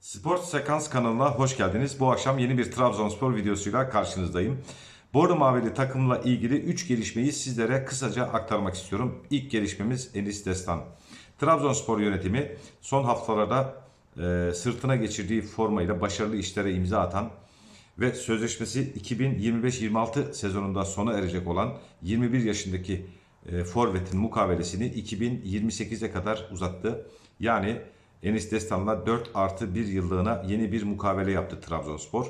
Sport Sekans kanalına hoş geldiniz. Bu akşam yeni bir Trabzonspor videosuyla karşınızdayım. Bordo Mavili takımla ilgili 3 gelişmeyi sizlere kısaca aktarmak istiyorum. İlk gelişmemiz Enis Destan. Trabzonspor yönetimi son haftalarda e, sırtına geçirdiği formayla başarılı işlere imza atan ve sözleşmesi 2025-26 sezonunda sona erecek olan 21 yaşındaki e, forvetin mukavelesini 2028'e kadar uzattı. Yani Enis Destan'la 4 artı 1 yıllığına yeni bir mukavele yaptı Trabzonspor.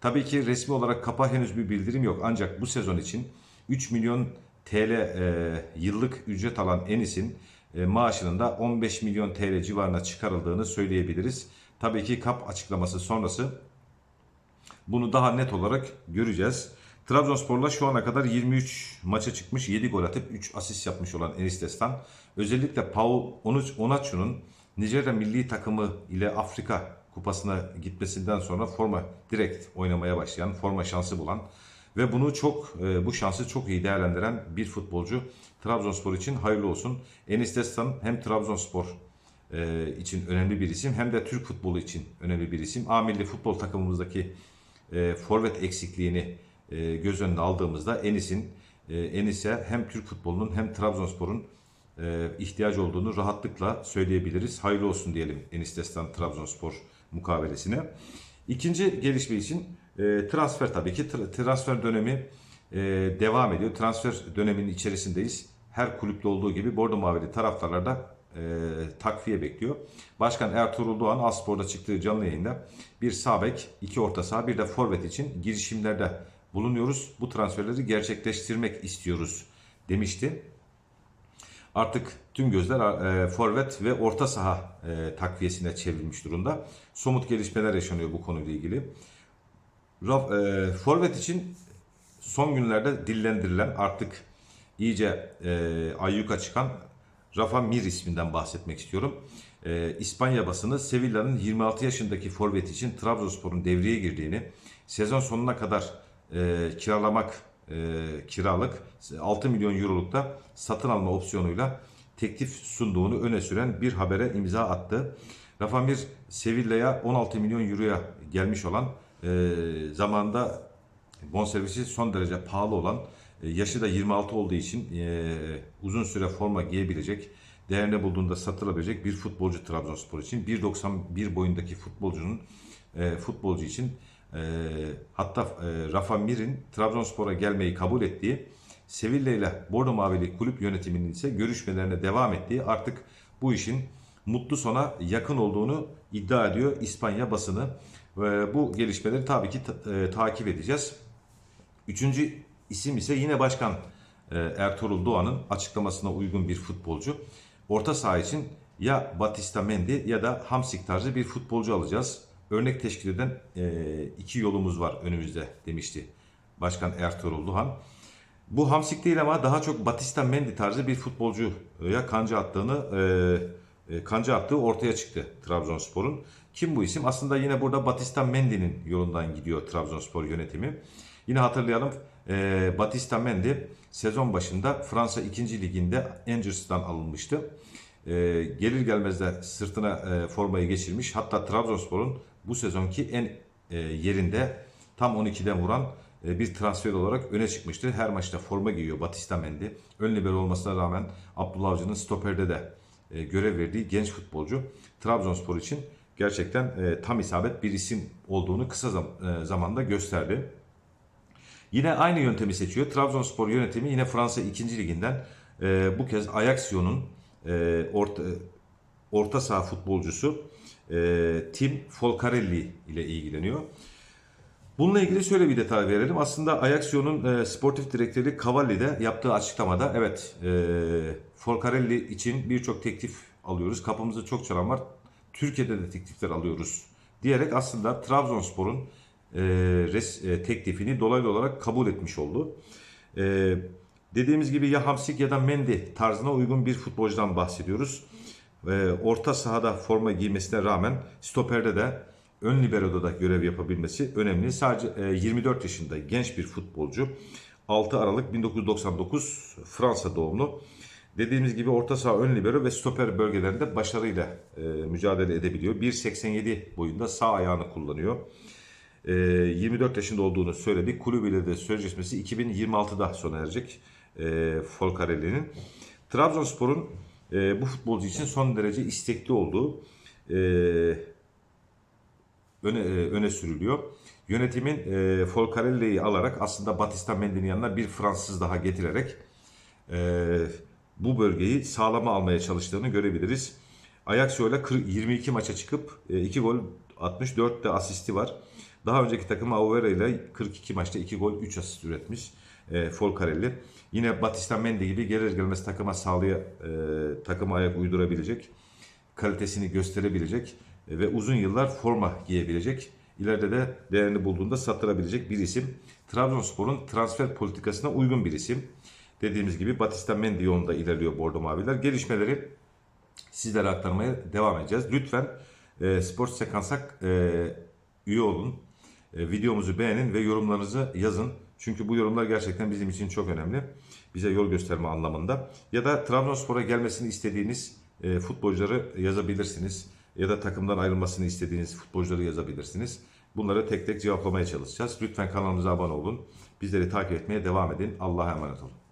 Tabii ki resmi olarak kapa henüz bir bildirim yok ancak bu sezon için 3 milyon TL e, yıllık ücret alan Enis'in e, maaşının da 15 milyon TL civarına çıkarıldığını söyleyebiliriz. Tabii ki kap açıklaması sonrası bunu daha net olarak göreceğiz. Trabzonspor'la şu ana kadar 23 maça çıkmış, 7 gol atıp 3 asist yapmış olan Enis Destan. Özellikle Paul Onuç- Onaçu'nun Nijerya milli takımı ile Afrika kupasına gitmesinden sonra forma direkt oynamaya başlayan, forma şansı bulan ve bunu çok e, bu şansı çok iyi değerlendiren bir futbolcu Trabzonspor için hayırlı olsun. Enis Destan hem Trabzonspor e, için önemli bir isim hem de Türk futbolu için önemli bir isim. A milli futbol takımımızdaki e, forvet eksikliğini göz önüne aldığımızda Enis'in Enis'e hem Türk futbolunun hem Trabzonspor'un e, ihtiyacı olduğunu rahatlıkla söyleyebiliriz. Hayırlı olsun diyelim Enis Destan Trabzonspor mukavelesine. İkinci gelişme için e, transfer tabii ki Tra- transfer dönemi e, devam ediyor. Transfer döneminin içerisindeyiz. Her kulüpte olduğu gibi Bordo Mavili taraftarlar da e, takviye bekliyor. Başkan Ertuğrul Doğan Aspor'da çıktığı canlı yayında bir sağ bek, iki orta saha, bir de forvet için girişimlerde bulunuyoruz. Bu transferleri gerçekleştirmek istiyoruz demişti. Artık tüm gözler e, forvet ve orta saha e, takviyesine çevrilmiş durumda. Somut gelişmeler yaşanıyor bu konuyla ilgili. Raf, e, forvet için son günlerde dillendirilen artık iyice e, ayyuka çıkan Rafa Mir isminden bahsetmek istiyorum. E, İspanya basını Sevilla'nın 26 yaşındaki forvet için Trabzonspor'un devreye girdiğini, sezon sonuna kadar e, kiralamak e, kiralık 6 milyon euroluk da satın alma opsiyonuyla teklif sunduğunu öne süren bir habere imza attı. Rafa Mir Sevilla'ya 16 milyon euroya gelmiş olan e, zamanda bonservisi son derece pahalı olan e, yaşı da 26 olduğu için e, uzun süre forma giyebilecek değerine bulduğunda satılabilecek bir futbolcu Trabzonspor için 1.91 boyundaki futbolcunun e, futbolcu için e, hatta e, Rafa Mir'in Trabzonspor'a gelmeyi kabul ettiği Sevilla ile Bordo Mavili kulüp yönetiminin ise görüşmelerine devam ettiği artık bu işin mutlu sona yakın olduğunu iddia ediyor İspanya basını. Ve bu gelişmeleri tabii ki e, takip edeceğiz. Üçüncü isim ise yine Başkan e, Ertuğrul Doğan'ın açıklamasına uygun bir futbolcu. Orta saha için ya Batista Mendy ya da Hamsik tarzı bir futbolcu alacağız. Örnek teşkil eden e, iki yolumuz var önümüzde demişti Başkan Ertuğrul Doğan. Bu Hamsik değil ama daha çok Batista Mendy tarzı bir futbolcuya kanca attığını e, e, kanca attığı ortaya çıktı Trabzonspor'un. Kim bu isim? Aslında yine burada Batista Mendy'nin yolundan gidiyor Trabzonspor yönetimi. Yine hatırlayalım Batista Mendy sezon başında Fransa 2. Liginde Angers'tan alınmıştı. Gelir gelmez de sırtına formayı geçirmiş. Hatta Trabzonspor'un bu sezonki en e, yerinde tam 12'den vuran e, bir transfer olarak öne çıkmıştı. Her maçta forma giyiyor Batista Mendy. Ön libero olmasına rağmen Abdullah Avcı'nın stoperde de e, görev verdiği genç futbolcu Trabzonspor için gerçekten tam isabet bir isim olduğunu kısa zam- zamanda gösterdi. Yine aynı yöntemi seçiyor. Trabzonspor yönetimi yine Fransa 2. liginden bu kez Ajacsio'nun e, orta, orta saha futbolcusu e, Tim Folcarelli ile ilgileniyor. Bununla ilgili şöyle bir detay verelim. Aslında Ajacsio'nun e, sportif direktörü Cavalli de yaptığı açıklamada evet e, Folcarelli için birçok teklif alıyoruz. Kapımızda çok çalan var. Türkiye'de de teklifler alıyoruz diyerek aslında Trabzonspor'un e, res, e, teklifini dolaylı olarak kabul etmiş oldu. E, dediğimiz gibi ya Hamsik ya da Mendy tarzına uygun bir futbolcudan bahsediyoruz. E, orta sahada forma giymesine rağmen stoperde de ön libero'da da görev yapabilmesi önemli. Sadece e, 24 yaşında genç bir futbolcu. 6 Aralık 1999 Fransa doğumlu. Dediğimiz gibi orta saha, ön libero ve stoper bölgelerinde başarıyla e, mücadele edebiliyor. 1.87 boyunda sağ ayağını kullanıyor. E, 24 yaşında olduğunu söyledi. Kulübüyle de sözleşmesi 2026'da sona erecek e, Folcarelli'nin. Trabzonspor'un e, bu futbolcu için son derece istekli olduğu e, öne, e, öne sürülüyor. Yönetimin e, Folcarelli'yi alarak aslında Batista Mendy'nin yanına bir Fransız daha getirerek e, bu bölgeyi sağlama almaya çalıştığını görebiliriz. Ajaccio ile 40 22 maça çıkıp 2 gol atmış, 4 de asisti var. Daha önceki takımı Auvera ile 42 maçta 2 gol 3 asist üretmiş e, Folcarelli. Yine Batista Mendy gibi gelir gelmez takıma sağlaya e, takıma ayak uydurabilecek, kalitesini gösterebilecek e, ve uzun yıllar forma giyebilecek, ileride de değerini bulduğunda sattırabilecek bir isim. Trabzonspor'un transfer politikasına uygun bir isim. Dediğimiz gibi Batista Mendy yolunda ilerliyor Bordo Maviler. Gelişmeleri sizlere aktarmaya devam edeceğiz. Lütfen e, Spor Sekans'a e, üye olun. E, videomuzu beğenin ve yorumlarınızı yazın. Çünkü bu yorumlar gerçekten bizim için çok önemli. Bize yol gösterme anlamında. Ya da Trabzonspor'a gelmesini istediğiniz e, futbolcuları yazabilirsiniz. Ya da takımdan ayrılmasını istediğiniz futbolcuları yazabilirsiniz. Bunları tek tek cevaplamaya çalışacağız. Lütfen kanalımıza abone olun. Bizleri takip etmeye devam edin. Allah'a emanet olun.